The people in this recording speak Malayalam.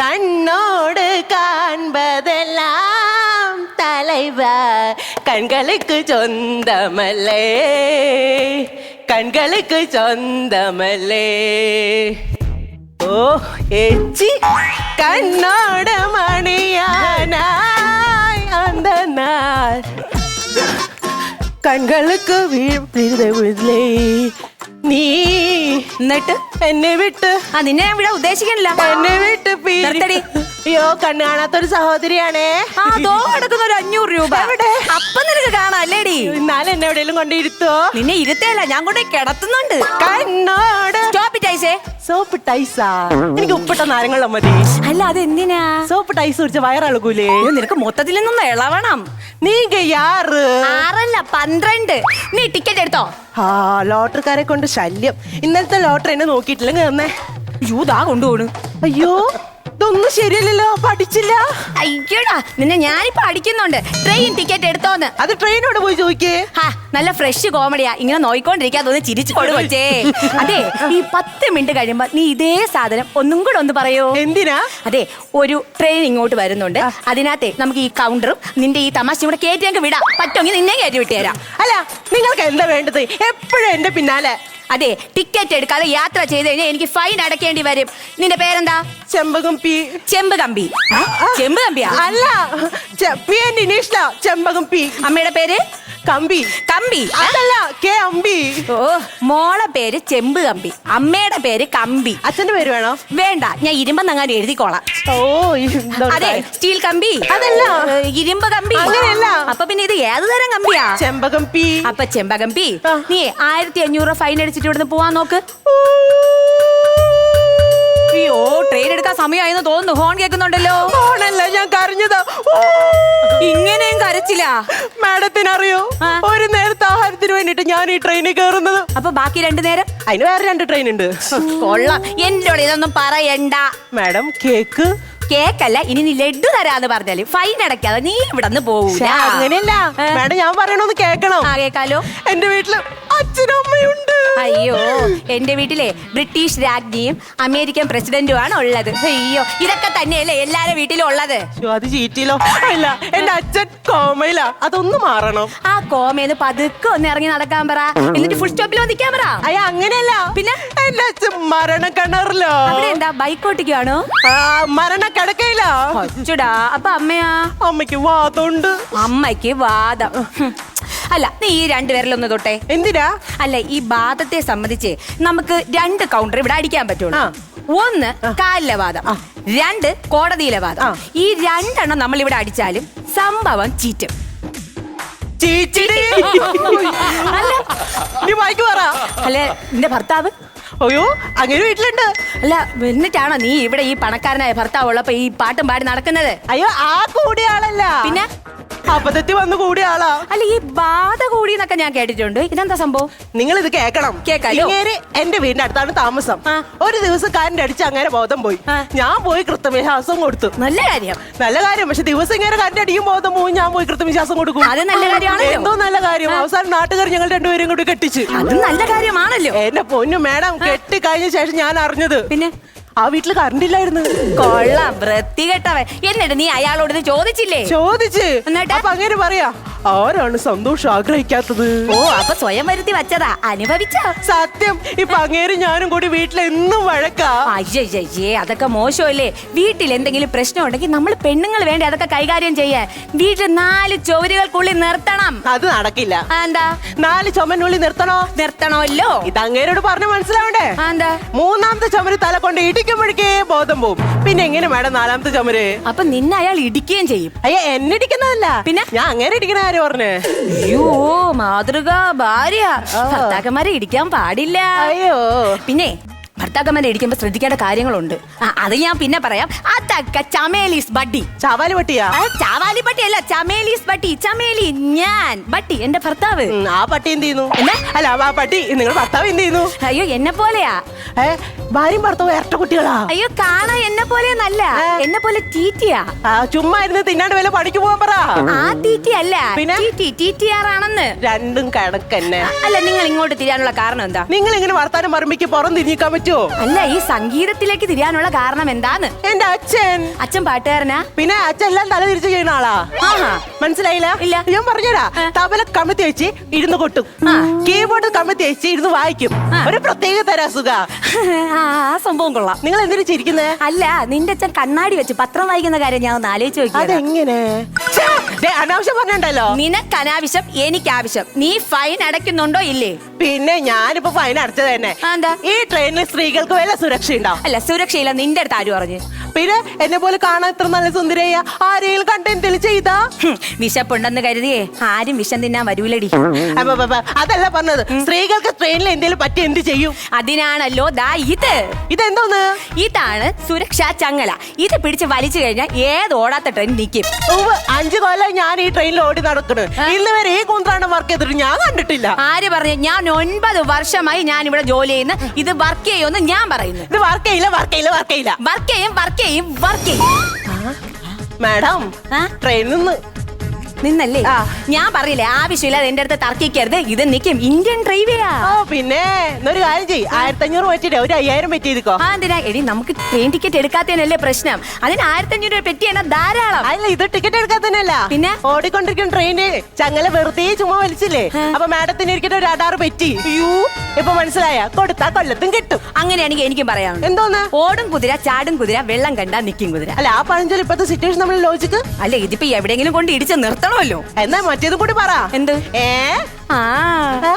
கண்ணோடு காண்பதெல்லாம் தலைவா. கண்களுக்கு சொந்தமல்லே. கண்களுக்கு சொந்தமல்லே. ஓ எச்சி. கண்ணோட மணியானாய் அந்த நாள். கண்களுக்கு விழுதில்லை நீ എന്നിട്ട്? എന്നെ വിട്ട്. ആ നിന്നെ ഞാൻ ഇവിടെ ഉദ്ദേശിക്കണില്ല എന്നെ വിട്ട് നിർത്തടി. അയ്യോ കണ്ണു കാണാത്തൊരു സഹോദരിയാണേ. ആ ദോ കിടക്കുന്ന ഒരു അഞ്ഞൂറ് രൂപ. എവിടെ? അപ്പൊ നിനക്ക് കാണാം അല്ലേടി? ഇന്നാലെ എന്നെ എവിടെയെങ്കിലും കൊണ്ടിരുത്തോ നിന്നെ ഇരുത്തേല ഞാൻ കൊണ്ട് കിടത്തുന്നുണ്ട്. കണ്ണോട്. ടൈസേ സോപ്പ് ടൈസാ. എനിക്ക് ഉപ്പിട്ട നാരങ്ങളിലും മതി. അല്ല അത് എന്തിനാ സോപ്പ് ടൈസ് കുടിച്ച വയറിളകൂലേ? നിനക്ക് മൊത്തത്തിൽ നിന്നൊന്ന് ഇളവണം. നീങ്ക യാറ് ആറല്ല പന്ത്രണ്ട്. നീ ടിക്കറ്റ് എടുത്തോ? ആ ലോട്ടറിക്കാരെ കൊണ്ട് ശല്യം. ഇന്നലത്തെ ലോട്ടറി എന്നെ നോക്കിയിട്ടില്ലെങ്കിൽ തന്നെ യൂതാ കൊണ്ടുപോണു. അയ്യോ. ഇതൊന്നും ശരിയല്ലല്ലോ പഠിച്ചില്ല. അയ്യോടാ നിന്നെ ഞാനിപ്പോ അടിക്കുന്നുണ്ട്. ട്രെയിൻ ടിക്കറ്റ് എടുത്തോന്ന്. അത് ട്രെയിനോട് പോയി ചോദിക്കേ? ഹാ നല്ല ഫ്രഷ് കോമഡിയാ ഇങ്ങനെ നോയിക്കൊണ്ടിരിക്കാതെ ഒന്ന് ചിരിച്ചു കൊടുക്കേ അതെ ഈ പത്ത് മിനിറ്റ് കഴിയുമ്പോ നീ ഇതേ സാധനം ഒന്നും കൂടെ ഒന്ന് പറയോ? എന്തിനാ? അതെ ഒരു ട്രെയിൻ ഇങ്ങോട്ട് വരുന്നുണ്ട്. അതിനകത്തെ നമുക്ക് ഈ കൗണ്ടറും നിന്റെ ഈ തമാശയും കൂടെ കയറ്റി ഞങ്ങൾക്ക് വിടാം. പറ്റുമെങ്കിൽ നിന്നെ കയറ്റി വിട്ടുതരാം അല്ല നിങ്ങൾക്ക് എന്താ വേണ്ടത്? എപ്പോഴും എന്റെ പിന്നാലെ. അതെ ടിക്കറ്റ് എടുക്കാതെ യാത്ര ചെയ്ത് കഴിഞ്ഞാൽ എനിക്ക് ഫൈൻ അടക്കേണ്ടി വരും. നിന്റെ പേരെന്താ? ചെമ്പകമ്പി ചെമ്പകമ്പി ചെമ്പ് കമ്പി. ചെമ്പ് കമ്പിയാ? അല്ല ചെമ്പകമ്പി പി എൻ അമ്മയുടെ പേര്? കമ്പി. കമ്പി അതല്ല കെ അമ്പി. ഓ മോളെ പേര് ചെമ്പ് കമ്പി. അമ്മയുടെ പേര് കമ്പി. അച്ഛന്റെ പേര് വേണോ? വേണ്ട ഞാൻ ഇരുമ്പെന്നങ്ങാനും എഴുതിക്കോളാം. ഓ അതെ? സ്റ്റീൽ കമ്പി. അതല്ല. ഇരുമ്പ് കമ്പി. അങ്ങനെയല്ല. അപ്പൊ പിന്നെ ഇത് ഏത് തരം കമ്പിയാ? ചെമ്പകമ്പി. അപ്പൊ ചെമ്പകമ്പി. നീ ആയിരത്തി അഞ്ഞൂറ് ഫൈൻ അടിച്ചിട്ട് ഇവിടുന്ന് പോവാൻ നോക്ക്. സമയമായെന്ന് തോന്നുന്നു. ഹോൺ കേൾക്കുന്നുണ്ടല്ലോ. ഹോണല്ല ഞാൻ കരഞ്ഞതാ. ഇങ്ങനെയും കരച്ചില്ല മാഡത്തിന് അറിയോ. ഒരു നേരത്തെ ആഹാരത്തിന് വേണ്ടിട്ട് ഞാൻ ഈ ട്രെയിനിൽ കയറുന്നത്. അപ്പൊ ബാക്കി രണ്ടു നേരം? അതിന് വേറെ രണ്ട് ട്രെയിൻ ഉണ്ട്. കൊള്ളാം. എന്റെ ഇതൊന്നും പറയണ്ട. Madam cake? കേക്കല്ല ഇനി നീ ലഡു തരാന്ന് പറഞ്ഞാൽ ഫൈൻ അടയ്ക്കാതെ നീ ഇവിടെ നിന്ന് ശ്ശെ, അങ്ങനെയല്ല. മാഡം ഞാൻ പറയണോന്ന് കേക്കണം ആ കേക്കാലോ എന്റെ വീട്ടിൽ അച്ഛനും അമ്മയുണ്ട് അയ്യോ എന്റെ വീട്ടിലെ ബ്രിട്ടീഷ് രാജ്ഞിയും അമേരിക്കൻ പ്രസിഡന്റും ആണ് ഉള്ളത്. അയ്യോ ഇതൊക്കെ തന്നെയല്ലേ എല്ലാരും വീട്ടിലും ഉള്ളത്? അത് ചീറ്റിലോ? അല്ല എന്റെ അച്ഛൻ കോമയിലാ. അതൊന്ന് മാറണം. ആ കോമേന്ന് പതുക്കെ ഒന്ന് ഇറങ്ങി നടക്കാൻ പറ. എന്നിട്ട് ഫുൾ സ്റ്റോപ്പിൽ വന്നിക്കാൻ പറ. അയ്യ അങ്ങനെയല്ല. പിന്നെ? എന്റെ അച്ഛൻ മരണ കിണറിലോ അവിടെ എന്താ ബൈക്ക് ഓട്ടിക്കാണോ ആ, മരണ അച്ചുടാ അപ്പൊ അമ്മയാ? അമ്മയ്ക്ക് വാദമുണ്ട് അമ്മയ്ക്ക് വാദം. ഹും. അല്ല നീ ഈ രണ്ടുപേരിലൊന്ന് തൊട്ടെ. എന്തിനാ? അല്ല ഈ ബാധത്തെ സംബന്ധിച്ച് നമുക്ക് രണ്ട് കൗണ്ടർ ഇവിടെ അടിക്കാൻ പറ്റുള്ളൂ. ഒന്ന് കാലിലെ വാദം. രണ്ട് കോടതിയിലെ വാദം. ഈ രണ്ടെണ്ണം നമ്മൾ ഇവിടെ അടിച്ചാലും സംഭവം ചീറ്റും. അല്ല. നിന്റെ ഭർത്താവ്? അയ്യോ അങ്ങനെ വീട്ടിലുണ്ട്. അല്ല എന്നിട്ടാണോ നീ ഇവിടെ ഈ പണക്കാരനായ ഭർത്താവ് ഉള്ളപ്പോ ഈ പാട്ടും പാടി നടക്കുന്നത്? അയ്യോ ആ കൂടിയാളല്ല. പിന്നെ? അബദ്ധത്തിൽ വന്നു കൂടിയ ആളാ. അല്ല ഈ ബാധ കൂടി എന്നൊക്കെ ഞാൻ കേട്ടിട്ടുണ്ട്. ഇതെന്താ സംഭവം? നിങ്ങൾ ഇത് കേക്കണം കേക്കാലോ. എന്റെ വീടിന്റെ അടുത്താണ് താമസം. ഒരു ദിവസം കാരന്റെ അടിച്ച് അങ്ങനെ ബോധം പോയി. ഞാൻ പോയി കൃത്യവിശ്വാസം കൊടുത്തു. നല്ല കാര്യം. നല്ല കാര്യം. പക്ഷെ ദിവസം ഇങ്ങനെ കാരന്റെ അടിയും ബോധം പോയി ഞാൻ പോയി കൃത്യവിശ്വാസം കൊടുക്കും. അത് നല്ല കാര്യമാണല്ലോ. എന്തോ നല്ല കാര്യം. അവസാനം നാട്ടുകാർ ഞങ്ങൾ രണ്ടുപേരും കൂടി കെട്ടിച്ച്. അത് നല്ല കാര്യമാണല്ലോ. എന്റെ പൊന്നു മേഡം കെട്ടി കഴിഞ്ഞ ശേഷം ഞാൻ അറിഞ്ഞത് പിന്നെ? ആ വീട്ടിൽ കറണ്ട് ഇല്ലായിരുന്നു. കൊള്ളാം വൃത്തികെട്ടവൻ. എന്നിട്ട് നീ അയാളോട് ഇത് ചോദിച്ചില്ലേ? ചോദിച്ച്. എന്നിട്ട്? അപ്പൊ അങ്ങനെ പറയാ ആരാണ് സന്തോഷം ആഗ്രഹിക്കാത്തത്? ഓ അപ്പൊ സ്വയം വരുത്തി വെച്ചതാ. അനുഭവിച്ച? സത്യം. ഇപ്പൊ അങ്ങേരും ഞാനും കൂടി വീട്ടിൽ എന്നും വഴക്കാ. അയ്യയ്യേ അതൊക്കെ മോശമല്ലേ? വീട്ടിൽ എന്തെങ്കിലും പ്രശ്നം ഉണ്ടെങ്കിൽ നമ്മൾ പെണ്ണുങ്ങൾ വേണ്ടി അതൊക്കെ കൈകാര്യം ചെയ്യാൻ? വീട്ടിൽ നാല് ചുവരുകൾക്കുള്ളിൽ നിർത്തണം. അത് നടക്കില്ല. എന്താ നാല് ചുമനുള്ളി നിർത്തണോ? നിർത്തണമല്ലോ. ഇത് അങ്ങേരോട് പറഞ്ഞു മനസ്സിലാവണ്ടേ? എന്താ മൂന്നാമത്തെ ചുമര് തല കൊണ്ട് ഇടിക്കുമ്പോഴേക്കേ ബോധം പോവും. പിന്നെ എങ്ങനെ മേഡം നാലാമത്തെ ചുമര്? അപ്പൊ നിന്നെ അയാൾ ഇടിക്കുകയും ചെയ്യും. അയ്യ എന്നെ ഇടിക്കുന്നതല്ല. പിന്നെ? ഞാൻ അങ്ങനെ ഇടിക്കണ കാര്യം പറഞ്ഞേ. അയ്യോ മാതൃക ഭാര്യ. ഭർത്താക്കന്മാരെ ഇടിക്കാൻ പാടില്ല. അയ്യോ. പിന്നെ ഭർത്താക്കന്മാരെ ഇടിക്കുമ്പോ ശ്രദ്ധിക്കേണ്ട കാര്യങ്ങളുണ്ട്. ആ, അത് ഞാൻ പിന്നെ പറയാം. അതൊക്കെ ചമേലീസ് ബഡ്ഡി. ചവാൽ പട്ടിയാ? ആ, ചാവാലി പട്ടി അല്ല ചമേലീസ് ബട്ടി ചമേലി ഞാൻ. ബട്ടി എന്റെ ഭർത്താവ്. ഉം, ആ പട്ടി എന്ത് ചെയ്യുന്നു? എന്നാ? അല്ല ആ പട്ടി നിങ്ങളുടെ ഭർത്താവ് എന്ത് ചെയ്യുന്നു? അയ്യോ എന്നെ പോലെയാ. ഏ ഭാര്യയും ഭർത്താവും ഇരട്ട കുട്ടികളാ. അയ്യോ കാണാ എന്നെ പോലെ നല്ല എന്നെ പോലെ ടീറ്റിയാ ആ ചുമ്മാ ഇരുന്ന് തിന്നാണ്ട് വല്ല പണിക്ക് പോകാൻ പറ. ആ ടീറ്റി അല്ല പിന്നെ? ടീറ്റിയാർ ആണെന്ന് രണ്ടും കണക്കന്നെ. അല്ല നിങ്ങൾ ഇങ്ങോട്ട് തിരിയാനുള്ള കാരണം എന്താ? നിങ്ങൾ ഇങ്ങനെ വർത്താനം പറമ്പിക്ക് പുറം തിരിഞ്ഞിക്കാൻ പറ്റുമോ പറ്റുമോ അല്ല ഈ സംഗീതത്തിലേക്ക് തിരിയാനുള്ള കാരണം എന്താന്ന്? എന്റെ അച്ഛൻ. അച്ഛൻ പാട്ടുകാരനാ? പിന്നെ അച്ഛൻ എല്ലാം തല തിരിച്ചു ചെയ്യുന്ന ആളാ. ആഹാ. മനസ്സിലായില്ല? ഇല്ല. ഞാൻ പറഞ്ഞുതരാ. തബല കമത്തി വെച്ച് ഇരുന്ന് കൊട്ടും. കീബോർഡ് കമത്തി വെച്ച് ഇരുന്ന് വായിക്കും. ആ. ഒരു പ്രത്യേക തരാ സുഖ ആ സംഭവം കൊള്ളാം. നിങ്ങൾ എന്തിനു ചിരിക്കുന്നേ? അല്ല നിന്റെ അച്ഛൻ കണ്ണാടി വെച്ച് പത്രം വായിക്കുന്ന കാര്യം ഞാൻ ഒന്ന് ആലോചിച്ച് അതെങ്ങനെ? അനാവശ്യം പറഞ്ഞോ നിനക്ക് അനാവശ്യം എനിക്ക് ആവശ്യം നീ ഫൈൻ അടയ്ക്കുന്നുണ്ടോ ഇല്ലേ? പിന്നെ ഞാനിപ്പോ ഫൈൻ അടച്ചത് തന്നെ. എന്താ? ഈ ട്രെയിനിൽ സ്ത്രീകൾക്ക് വല്ല സുരക്ഷ ഉണ്ടാവും അല്ല സുരക്ഷയില്ല. നിന്റെ അടുത്ത് ആര് പറഞ്ഞു? പിന്നെ എന്നെ പോലെ കാണാൻ ഇത്ര നല്ല സുന്ദരയ്യ ആരെയും കണ്ടെന്തെങ്കിലും ചെയ്താ? വിശപ്പുണ്ടെന്ന് കരുതിയേ. ആരും വിഷം തിന്നാൻ വരൂലടി. അതല്ല പറഞ്ഞത്. സ്ത്രീകൾക്ക് ട്രെയിനിൽ എന്തെങ്കിലും പറ്റി എന്ത് ചെയ്യും? അതിനാണല്ലോ ദാ ഇത്. ഇതെന്തോന്ന്? ഇതാണ് സുരക്ഷാ ചങ്ങല. ഇത് പിടിച്ച് വലിച്ചു കഴിഞ്ഞാൽ ഏത് ഓടാത്ത ട്രെയിൻ നിൽക്കും അഞ്ചു കൊല്ലം ഞാൻ ഈ ട്രെയിനിൽ ഓടി നടക്കണ് ഇന്ന് വരെ ഈ കുന്ത്രാണ് വർക്ക് ചെയ്തിട്ട് ഞാൻ കണ്ടിട്ടില്ല. ആര് പറഞ്ഞു? ഞാൻ ഒൻപത് വർഷമായി ഞാൻ ഇവിടെ ജോലി ചെയ്യുന്നു. ഇത് വർക്ക് ചെയ്യുമെന്ന് ഞാൻ പറയുന്നു. ഇത് വർക്ക് ചെയ്യില്ല വർക്ക് ചെയ്യില്ല വർക്ക് ചെയ്യില്ല. വർക്ക് ചെയ്യും വർക്ക് ചെയ്യും വർക്ക് ചെയ്യും. മാഡം ട്രെയിനിൽ നിന്ന് നിന്നല്ലേ. ഞാൻ പറയില്ലേ ആവശ്യമില്ലാതെ എന്റെ അടുത്ത് തർക്കിക്കരുത്. ഇത് നിൽക്കും ഇന്ത്യൻ റെയിൽവേയാ. ഓ പിന്നെ ഒരു കാര്യം ചെയ്യ്. ആയിരത്തി അഞ്ഞൂറ് പറ്റിട്ട് ഒരു അയ്യായിരം പറ്റി ആ എന്തിനാ? എടി നമുക്ക് ട്രെയിൻ ടിക്കറ്റ് എടുക്കാത്തതിനല്ലേ പ്രശ്നം. അതിന് ആയിരത്തി അഞ്ഞൂറ് രൂപ പെറ്റി എന്നാ ധാരാളം. അല്ല ഇത് ടിക്കറ്റ് എടുക്കാത്തതിനല്ല പിന്നെ? ഓടിക്കൊണ്ടിരിക്കുന്ന ട്രെയിന് ചങ്ങല വെറുതെ ചുമ വലിച്ചില്ലേ? അപ്പൊ മാഡത്തിന് ഇരിക്കുന്ന ഒരു അടാറ് പറ്റി. അയ്യോ ഇപ്പൊ മനസ്സിലായ. കൊടുത്താ കൊല്ലത്തും കിട്ടും. അങ്ങനെയാണെങ്കിൽ എനിക്കും പറയാം. എന്തോന്ന്? ഓടും കുതിര ചാടും കുതിര വെള്ളം കണ്ടാ നിക്കും കുതിര. അല്ല ആ പഴഞ്ചൊല്ലി ഇപ്പത്തെ സിറ്റുവേഷൻ നമ്മൾ ലോജിക്ക് അല്ല ഇതിപ്പോ എവിടെയെങ്കിലും കൊണ്ട് ഇടിച്ച് നിർത്തണമല്ലോ എന്നാ മറ്റേതും കൂടി പറ. എന്ത്? ഏ? ആ. ആ.